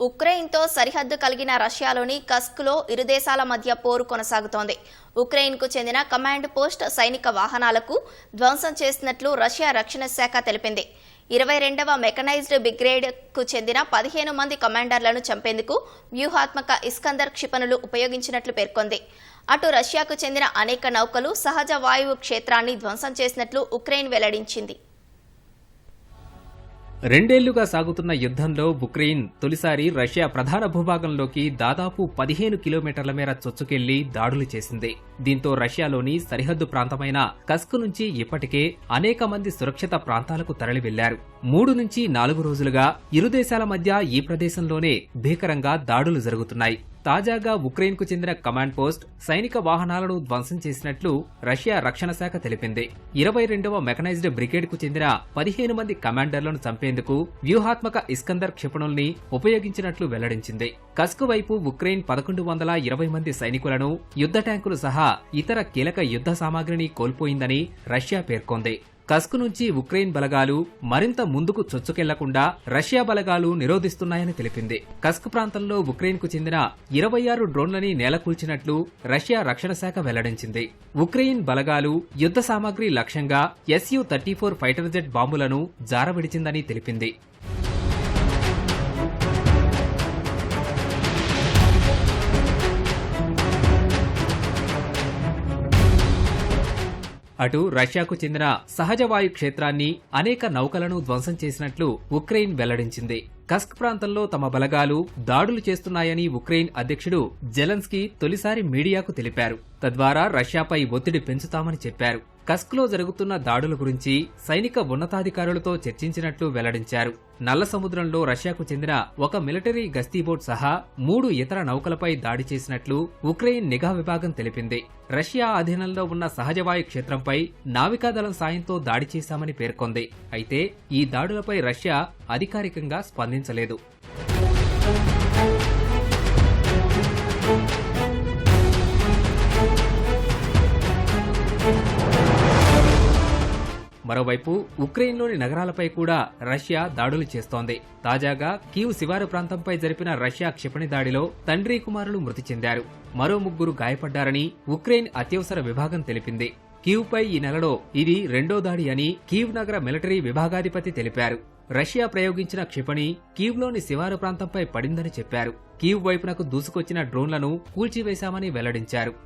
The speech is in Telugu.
ఉక్రెయిన్తో సరిహద్దు కలిగిన రష్యాలోని కస్క్లో ఇరు దేశాల మధ్య పోరు కొనసాగుతోంది. ఉక్రెయిన్కు చెందిన కమాండ్ పోస్ట్ సైనిక వాహనాలకు ధ్వంసం చేసినట్లు రష్యా రక్షణ శాఖ తెలిపింది. ఇరవై రెండవ మెకనైజ్డ్ బ్రిగేడ్కు చెందిన పదిహేను మంది కమాండర్లను చంపేందుకు వ్యూహాత్మక ఇస్కందర్ క్షిపణులు ఉపయోగించినట్లు పేర్కొంది. అటు రష్యాకు చెందిన అనేక నౌకలు సహజ వాయువు క్షేత్రాన్ని ధ్వంసం చేసినట్లు ఉక్రెయిన్ వెల్లడించింది. రెండేళ్ళుగా సాగుతున్న యుద్ధంలో ఉక్రెయిన్ తొలిసారి రష్యా ప్రధాన భూభాగంలోకి దాదాపు పదిహేను కిలోమీటర్ల మేర చొచ్చుకెళ్ళి దాడులు చేసింది. దీంతో రష్యాలోని సరిహద్దు ప్రాంతమైన కస్క్ నుంచి ఇప్పటికే అనేక మంది సురక్షిత ప్రాంతాలకు తరలి వెళ్ళారు మూడు నుంచి నాలుగు రోజులుగా ఇరు దేశాల మధ్య ఈ ప్రదేశంలోనే భీకరంగా దాడులు జరుగుతున్నాయి. తాజాగా ఉక్రెయిన్కు చెందిన కమాండ్ పోస్ట్ సైనిక వాహనాలను ధ్వంసం చేసినట్లు రష్యా రక్షణ శాఖ తెలిపింది. ఇరవై రెండవ మెకనైజ్డ్ బ్రిగేడ్కు చెందిన పదిహేను మంది కమాండర్లను చంపేందుకు వ్యూహాత్మక ఇస్కందర్ క్షిపణుల్ని ఉపయోగించినట్లు వెల్లడించింది. కస్క్ వైపు ఉక్రెయిన్ పదకొండు వందల ఇరవై మంది సైనికులను యుద్ధ ట్యాంకులు సహా ఇతర కీలక యుద్ధ సామాగ్రిని కోల్పోయిందని రష్యా పేర్కొంది. కస్క్ నుంచి ఉక్రెయిన్ బలగాలు మరింత ముందుకు చొచ్చుకెళ్ళకుండా రష్యా బలగాలు నిరోధిస్తున్నాయని తెలిపింది. కస్క్ ప్రాంతంలో ఉక్రెయిన్కు చెందిన ఇరవై ఆరు డ్రోన్లని నేలకూల్చినట్లు రష్యా రక్షణ శాఖ వెల్లడించింది. ఉక్రెయిన్ బలగాలు యుద్ధ సామాగ్రి లక్ష్యంగా SU thirty four fighter jet బాంబులను జారవిడిచిందని తెలిపింది. అటు రష్యాకు చెందిన సహజ వాయు క్షేత్రాన్ని అనేక నౌకలను ధ్వంసం చేసినట్లు ఉక్రెయిన్ వెల్లడించింది. కస్క్ ప్రాంతంలో తమ బలగాలు దాడులు చేస్తున్నాయని ఉక్రెయిన్ అధ్యక్షుడు జెలెన్స్కీ తొలిసారి మీడియాకు తెలిపారు. తద్వారా రష్యాపై ఒత్తిడి పెంచుతామని చెప్పారు. కస్క్లో జరుగుతున్న దాడుల గురించి సైనిక ఉన్నతాధికారులతో చర్చించినట్లు వెల్లడించారు. నల్ల సముద్రంలో రష్యాకు చెందిన ఒక మిలిటరీ గస్తీ బోట్ సహా మూడు ఇతర నౌకలపై దాడి చేసినట్లు ఉక్రెయిన్ నిఘా విభాగం తెలిపింది. రష్యా అధీనంలో ఉన్న సహజవాయు క్షేత్రంపై నావికాదళం సాయంతో దాడి చేశామని పేర్కొంది. అయితే ఈ దాడులపై రష్యా అధికారికంగా స్పందించలేదు. మరోవైపు ఉక్రెయిన్లోని నగరాలపై కూడా రష్యా దాడులు చేస్తోంది. తాజాగా కీవ్ శివారు ప్రాంతంపై జరిపిన రష్యా క్షిపణి దాడిలో తండ్రి కుమారులు మృతి చెందారు. మరో ముగ్గురు గాయపడ్డారని ఉక్రెయిన్ అత్యవసర విభాగం తెలిపింది. కీవ్పై ఈ నెలలో ఇది రెండో దాడి అని కీవ్ నగర మిలిటరీ విభాగాధిపతి తెలిపారు. రష్యా ప్రయోగించిన క్షిపణి కీవ్లోని శివారు ప్రాంతంపై పడిందని చెప్పారు. కీవ్ వైపునకు దూసుకొచ్చిన డ్రోన్లను కూల్చివేశామని వెల్లడించారు.